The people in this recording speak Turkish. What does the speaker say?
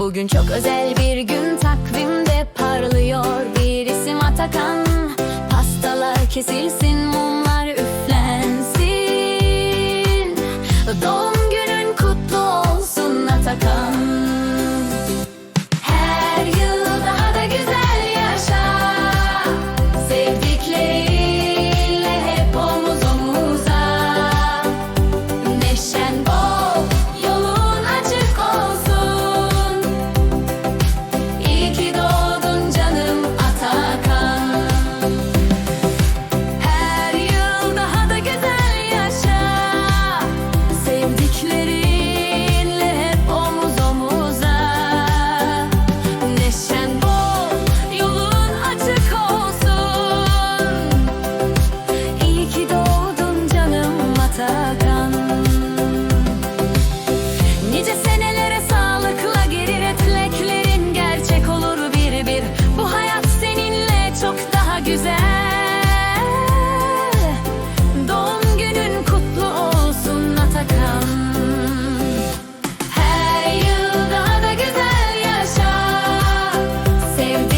Çok özel bir gün takvimde parlıyor Bir isim Atakan. Pastalar kesilsin mumlar same